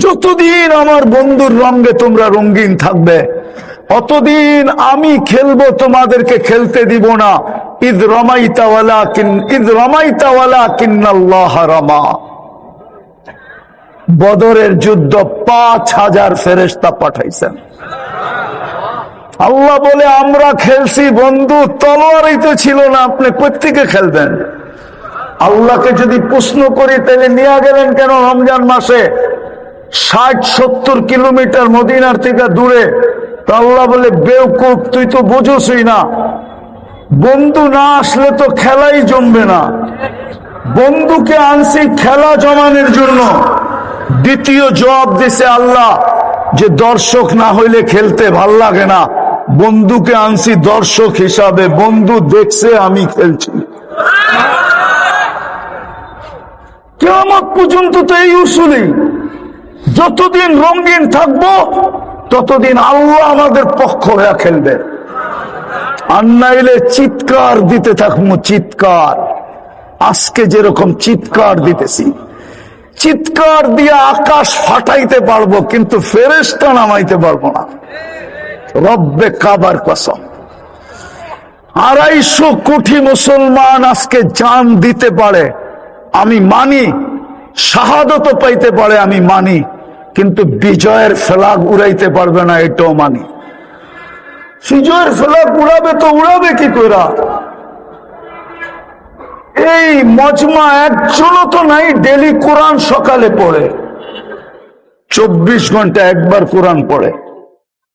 যতদিন আমার বন্ধুর রঙে তোমরা রঙিন থাকবে, অতদিন আমি খেলব, তোমাদেরকে খেলতে দিব না। ঈদ রমাইতাওয়ালা কিন ঈদ রমাইতাওয়ালা কিন্নাল্লাহ রমা। বদরের যুদ্ধ পাঁচ হাজার ফেরেস্তা পাঠাইছেন। আল্লাহ বলে, আমরা খেলছি বন্ধু তলোয়ারই তো ছিল না, আপনি প্রত্যেকে খেলবেন? আল্লাহকে যদি প্রশ্ন করি, তাহলে নিয়ে গেলেন কেন রমজান মাসে? ষাট, সত্তর কিলোমিটার মদিনার থেকে দূরে। তা আল্লাহ বলে বেউকুফ তুই তো বুঝোসই না। বন্ধু না আসলে তো খেলাই জমবে না। বন্ধুকে আনছি খেলা জমানোর জন্য। দ্বিতীয় জবাব দিছে আল্লাহ যে, দর্শক না হইলে খেলতে ভালো লাগে না। বন্ধুকে আনছি দর্শক হিসাবে। বন্ধু দেখছে আমি খেলছি। কেমন পর্যন্ত তো এই উসুলি যতদিন রঙিন থাকব, ততদিন আল্লাহ আমাদের পক্ষ হয়ে খেলবে। আর নাইলে চিৎকার দিতে থাকব, চিৎকার। আজকে যেরকম চিৎকার দিতেছি। চিৎকার দিয়ে আকাশ ফাটাইতে পারব, কিন্তু ফেরেস্তা নামাইতে পারব না। রব্বে কাবার কসম। আড়াইশো কোটি মুসলমান আজকে জান দিতে পারে, আমি মানি, শাহাদত পাইতে পারে, আমি মানি। কিন্তু বিজয়ের ফেলাগ উড়াইতে পারবে না এটাও মানি বিজয়ের ফেলাগ উড়াবে তো উড়াবে কি কইরা? এই মজমা একজনও তো নাই, ডেলি কোরআন সকালে পড়ে। চব্বিশ ঘণ্টা একবার কোরআন পড়ে।